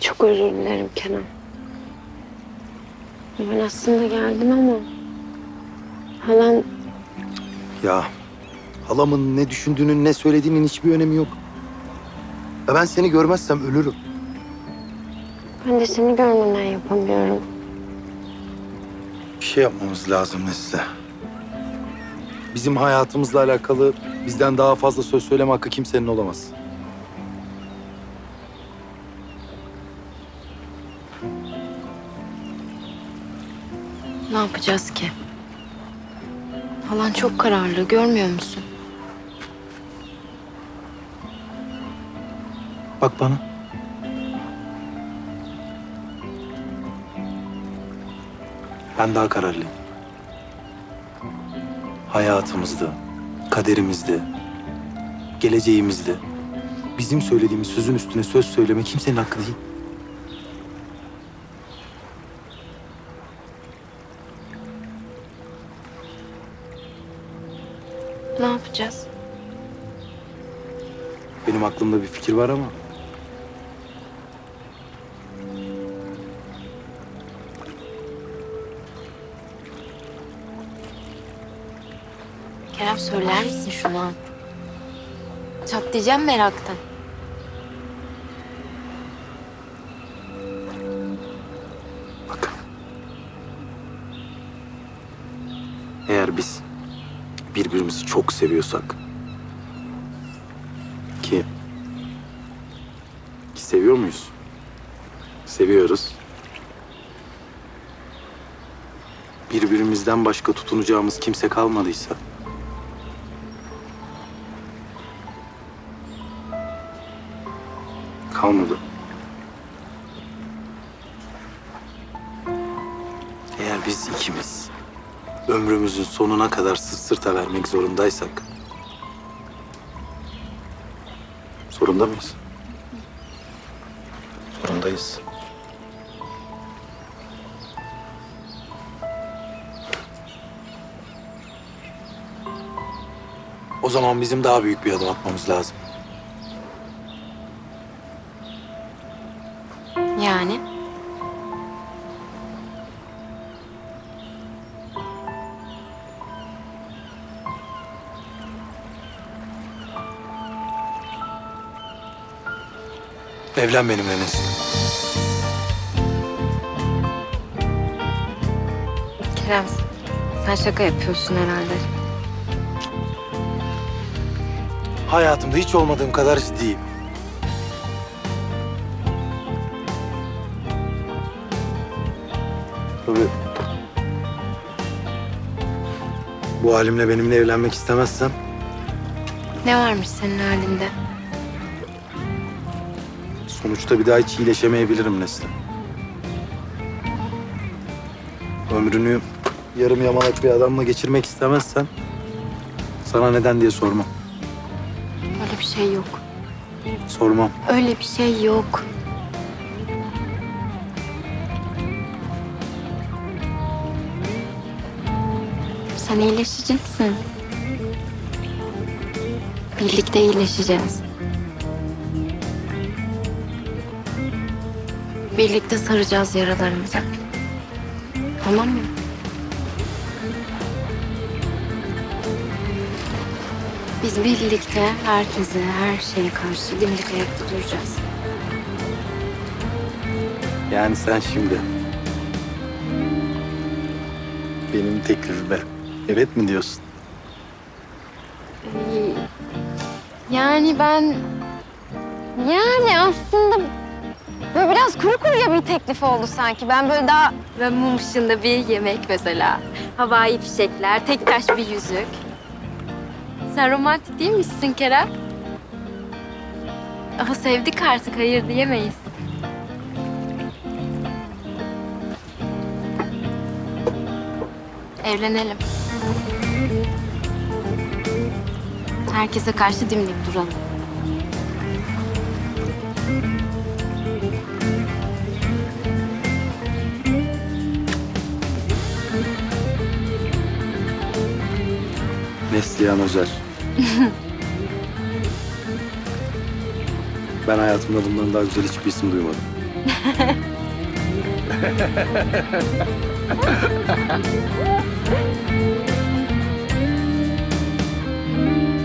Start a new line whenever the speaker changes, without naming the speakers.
Çok özür dilerim Kenan. Ben aslında geldim ama... Halan
Ya halamın ne düşündüğünün ne söylediğinin hiçbir önemi yok. Ya ben seni görmezsem ölürüm.
ben de seni görmeden yapamıyorum.
Bir şey yapmamız lazım Nesli. Bizim hayatımızla alakalı bizden daha fazla söz söyleme hakkı kimsenin olamaz.
Ne yapacağız ki? Halan çok kararlı görmüyor musun?
Bak bana. Ben daha kararlıyım. Hayatımızda, kaderimizde, geleceğimizde bizim söylediğimiz sözün üstüne söz söyleme kimsenin hakkı değil.
Ne yapacağız?
Benim aklımda bir fikir var ama
Kerem söyler misin şunu an? Çatlayacağım meraktan.
Bak. Eğer biz birbirimizi çok seviyorsak ki ki seviyor muyuz? Seviyoruz. Birbirimizden başka tutunacağımız kimse kalmadıysa kalmadı. Eğer biz ikimiz ömrümüzün sonuna kadar sırt sırta vermek zorundaysak... Zorunda mıyız? Zorundayız. O zaman bizim daha büyük bir adım atmamız lazım.
Yani?
Evlen benimle Nesin.
Kerem sen şaka yapıyorsun herhalde.
Hayatımda hiç olmadığım kadar ciddiyim. Tabii. Bu halimle benimle evlenmek istemezsen
Ne varmış senin halinde?
Sonuçta bir daha hiç iyileşemeyebilirim Nesli. Ömrünü yarım yamalak bir adamla geçirmek istemezsen sana neden diye sormam.
Öyle bir şey yok.
Sormam.
Öyle bir şey yok. Sen iyileşeceksin. Birlikte iyileşeceğiz. Birlikte saracağız yaralarımızı. Tamam mı? Biz birlikte herkese, her şeye karşı dimdik ayakta duracağız.
Yani sen şimdi benim teklifime evet mi diyorsun?
Yani ben... Yani aslında böyle biraz kuru kuruya bir teklif oldu sanki. Ben böyle daha... Ve mum ışığında bir yemek mesela. Havai fişekler, tek taş bir yüzük. Sen romantik değil misin Kerem? Ama sevdik artık, hayır diyemeyiz. Evlenelim. Herkese karşı dimdik duralım.
Neslihan Özer. ben hayatımda bundan daha güzel hiçbir isim duymadım.